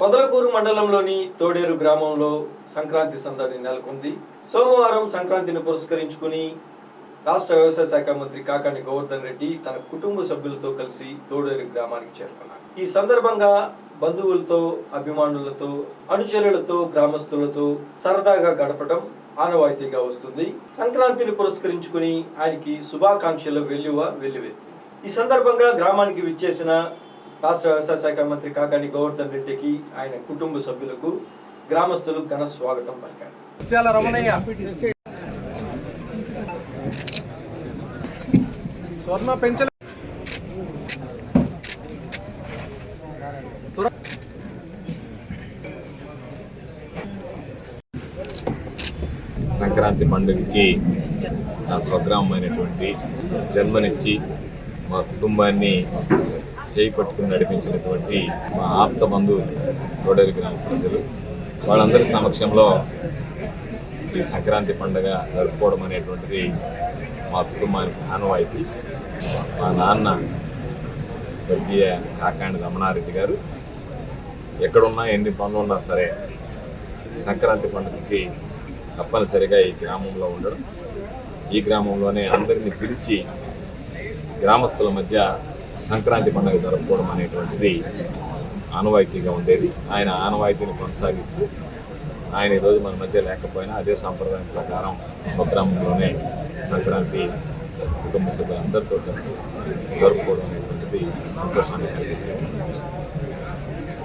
పొదలకూరు మండలంలోని తోడేరు గ్రామంలో సంక్రాంతి సందడి నెలకొంది. సోమవారం సంక్రాంతిని పురస్కరించుకుని రాష్ట్ర వ్యవసాయ శాఖ మంత్రి కాకాని గోవర్ధన్ రెడ్డి తన కుటుంబ సభ్యులతో కలిసి తోడేరు గ్రామానికి చేరుకున్నారు. ఈ సందర్భంగా బంధువులతో అభిమానులతో అనుచరులతో గ్రామస్తులతో సరదాగా గడపడం ఆనవాయితీగా వస్తుంది. సంక్రాంతిని పురస్కరించుకుని ఆయనకి శుభాకాంక్షలు వెల్లువ వెల్లువెత్తింది ఈ సందర్భంగా గ్రామానికి విచ్చేసిన రాష్ట్ర వ్యవసాయ శాఖ మంత్రి కాకాని గోవర్ధన్ రెడ్డికి ఆయన కుటుంబ సభ్యులకు గ్రామస్తులు ఘన స్వాగతం పలికారు. స్వర్ణ పెంచల సంక్రాంతి పండుగకి నా స్వగ్రామమైనటువంటి జన్మనిచ్చి మా కుటుంబాన్ని చేయి పట్టుకుని నడిపించినటువంటి మా ఆప్త బంధువు తోడేరు గ్రామ ప్రజలు వాళ్ళందరి సమక్షంలో ఈ సంక్రాంతి పండుగ జరుపుకోవడం అనేటువంటిది మా కుటుంబానికి ఆనవాయితీ. మా నాన్న స్వర్గీయ కాకాండి రమణారెడ్డి గారు ఎక్కడున్నా ఎన్ని పనులు ఉన్నా సరే సంక్రాంతి పండుగకి తప్పనిసరిగా ఈ గ్రామంలో ఉండడం. ఈ గ్రామంలోనే అందరినీ పిలిచి గ్రామస్తుల మధ్య సంక్రాంతి పండుగ జరుపుకోవడం అనేటువంటిది ఆనవాయితీగా ఉండేది. ఆయన ఆనవాయితీని కొనసాగిస్తూ ఆయన ఈరోజు మన మధ్య లేకపోయినా అదే సాంప్రదాయం ప్రకారం స్వగ్రామంలోనే సంక్రాంతి కుటుంబ సభ్యులందరితో కలిసి జరుపుకోవడం అనేటువంటిది సంతోషాన్ని కలిగించేది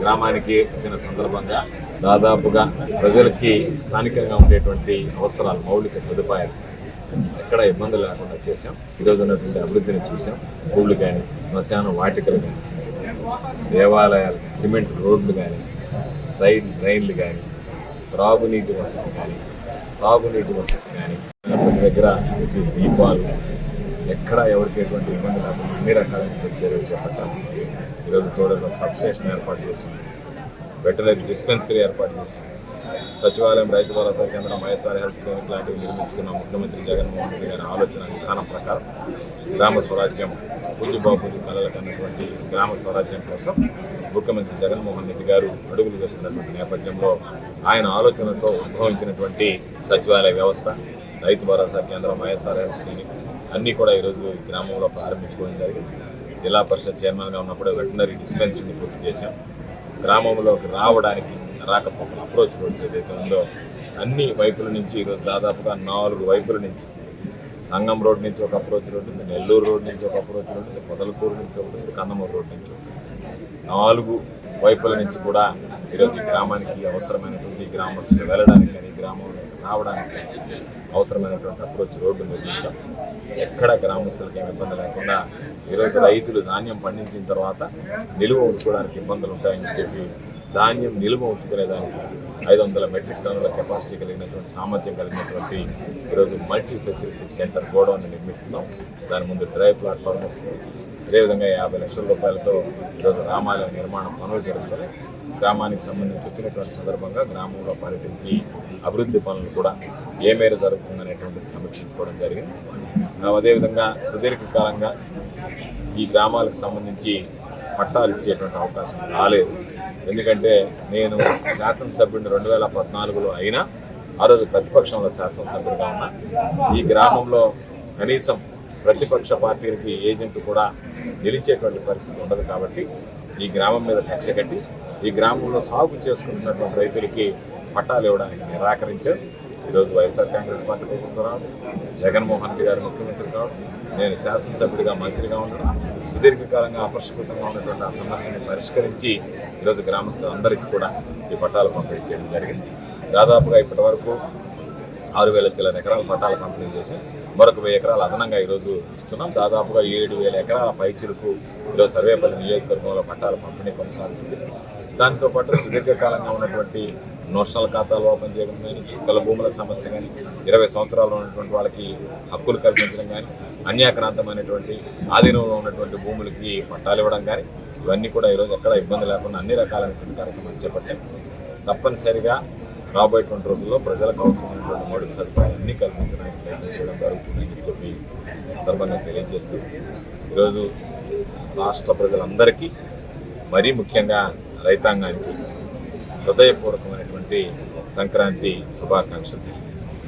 గ్రామానికి వచ్చిన సందర్భంగా దాదాపుగా ప్రజలకి స్థానికంగా ఉండేటువంటి అవసరాలు మౌలిక సదుపాయాలు ఎక్కడ ఇబ్బందులు లేకుండా చేశాం. ఈరోజు ఉన్నటువంటి అభివృద్ధిని చూసాం గూళ్ళు కానీ శ్మశాన వాటికలు కానీ దేవాలయాలు సిమెంట్ రోడ్లు కానీ సైడ్ డ్రైన్లు కానీ త్రాగునీటి వసతి కానీ సాగునీటి వసతి కానీ ప్రతి దగ్గర వచ్చి దీపాలు ఎక్కడ ఎవరికి ఎటువంటి ఇబ్బంది లేకుండా అన్ని రకాలైన చర్యలు చేపట్టాలి ఈరోజు తోడలో సబ్స్టేషన్ ఏర్పాటు చేసింది వెటనరీ డిస్పెన్సరీ ఏర్పాటు చేసింది సచివాలయం రైతు భరోసా కేంద్రం వైఎస్ఆర్ హెల్త్ క్లినిక్ లాంటివి నిర్మించుకున్న ముఖ్యమంత్రి జగన్మోహన్ రెడ్డి గారి ఆలోచన విధానం ప్రకారం గ్రామ స్వరాజ్యం పూజ్యబాబు కళలకు అన్నటువంటి గ్రామ స్వరాజ్యం కోసం ముఖ్యమంత్రి జగన్మోహన్ రెడ్డి గారు అడుగులు వేస్తున్నటువంటి నేపథ్యంలో ఆయన ఆలోచనతో ఉద్భవించినటువంటి సచివాలయ వ్యవస్థ రైతు భరోసా కేంద్రం వైఎస్ఆర్ హెల్త్ క్లినిక్ అన్నీ కూడా ఈరోజు గ్రామంలో ప్రారంభించుకోవడం జరిగింది. జిల్లా పరిషత్ చైర్మన్గా ఉన్నప్పుడు వెటనరీ డిస్పెన్సరీని పూర్తి చేశాం. గ్రామంలోకి రావడానికి రాకపోకలు అప్రోచ్ రోడ్స్ ఏదైతే ఉందో అన్ని వైపుల నుంచి ఈరోజు దాదాపుగా నాలుగు వైపుల నుంచి సంగం రోడ్ నుంచి ఒక అప్రోచ్ రోడ్ ఉంది నెల్లూరు రోడ్ నుంచి ఒక అప్రోచ్ రోడ్ ఉంది పొదలకూరు నుంచి ఒకటి ఉంది కన్నమూరు రోడ్ నుంచి ఒకటి నాలుగు వైపుల నుంచి కూడా ఈరోజు ఈ గ్రామానికి అవసరమైనటువంటి గ్రామస్తులు వెళ్ళడానికి కానీ గ్రామంలో రావడానికి అవసరమైనటువంటి అప్రోచ్ రోడ్డు నిర్మించాం. ఎక్కడ గ్రామస్తులకి ఏమి ఇబ్బంది లేకుండా ఈరోజు రైతులు ధాన్యం పండించిన తర్వాత నిలువ ఉంచుకోవడానికి ఇబ్బందులు ఉంటాయని చెప్పి ధాన్యం నిలువ ఉంచుకునేదానికి ఐదు వందల మెట్రిక్ టన్నుల కెపాసిటీ కలిగినటువంటి సామర్థ్యం కలిగినటువంటి ఈరోజు మల్టీ ఫెసిలిటీ సెంటర్ గోడౌన్ నిర్మిస్తున్నాం. దాని ముందు డ్రైవ్ ప్లాట్ఫామ్ వస్తుంది. అదేవిధంగా యాభై లక్షల రూపాయలతో ఈరోజు రామాలయ నిర్మాణం పనులు జరుగుతున్నాయి. గ్రామానికి సంబంధించి వచ్చినటువంటి సందర్భంగా గ్రామంలో పర్యటించి అభివృద్ధి పనులు కూడా ఏ మేర జరుగుతుందనేటువంటిది సమీక్షించుకోవడం జరిగింది. అదేవిధంగా సుదీర్ఘకాలంగా ఈ గ్రామాలకు సంబంధించి పట్టాలు ఇచ్చేటువంటి అవకాశం రాలేదు. ఎందుకంటే నేను శాసనసభ్యుడిని రెండు వేల పద్నాలుగులో అయినా ఆ రోజు ప్రతిపక్షంలో శాసనసభ్యుడిగా ఉన్నా. ఈ గ్రామంలో కనీసం ప్రతిపక్ష పార్టీలకి ఏజెంట్ కూడా నిలిచేటువంటి పరిస్థితి ఉండదు కాబట్టి ఈ గ్రామం మీద కక్ష కట్టి ఈ గ్రామంలో సాగు చేసుకుంటున్నటువంటి రైతులకి పట్టాలు ఇవ్వడానికి నిరాకరించారు. ఈరోజు వైఎస్ఆర్ కాంగ్రెస్ పార్టీ ప్రభుత్వం రావడం జగన్మోహన్ రెడ్డి గారు ముఖ్యమంత్రి కావడం నేను శాసనసభ్యుడిగా మంత్రిగా ఉండడం సుదీర్ఘకాలంగా అపరిష్కృతంగా ఉన్నటువంటి ఆ సమస్యను పరిష్కరించి ఈరోజు గ్రామస్తులందరికీ కూడా ఈ పట్టాలు పంపిణీ చేయడం జరిగింది. దాదాపుగా ఇప్పటి వరకు ఆరు వేల చిల్లర ఎకరాల పట్టాలు పంపిణీ చేసి మరొక వెయ్యి ఎకరాలు అదనంగా ఈరోజు ఇస్తున్నాం. దాదాపుగా ఏడు వేల ఎకరాల పైచిలకు ఈరోజు సర్వేపల్లి నియోజకవర్గంలో పట్టాల పంపిణీ కొనసాగుతుంది. దాంతో పాటు సుదీర్ఘకాలంగా ఉన్నటువంటి నోషనల్ ఖాతాలు ఓపెన్ చేయడం కానీ చుక్కల భూముల సమస్య కానీ ఇరవై సంవత్సరాలు ఉన్నటువంటి వాళ్ళకి హక్కులు కల్పించడం కానీ అన్యాక్రాంతమైనటువంటి ఆధీనంలో ఉన్నటువంటి భూములకి పట్టాలు ఇవ్వడం కానీ ఇవన్నీ కూడా ఈరోజు ఎక్కడ ఇబ్బంది లేకుండా అన్ని రకాలైనటువంటి కార్యక్రమాలు చేపట్టాం. తప్పనిసరిగా రాబోయేటువంటి రోజుల్లో ప్రజలకు అవసరమైనటువంటి మౌలిక సదుపాయాలన్నీ కల్పించడానికి ప్రయత్నం చేయడం జరుగుతుందని చెప్పి సందర్భంగా తెలియజేస్తూ ఈరోజు రాష్ట్ర ప్రజలందరికీ మరీ ముఖ్యంగా రైతాంగానికి హృదయపూర్వకమైనటువంటి సంక్రాంతి శుభాకాంక్షలు తెలియజేస్తాను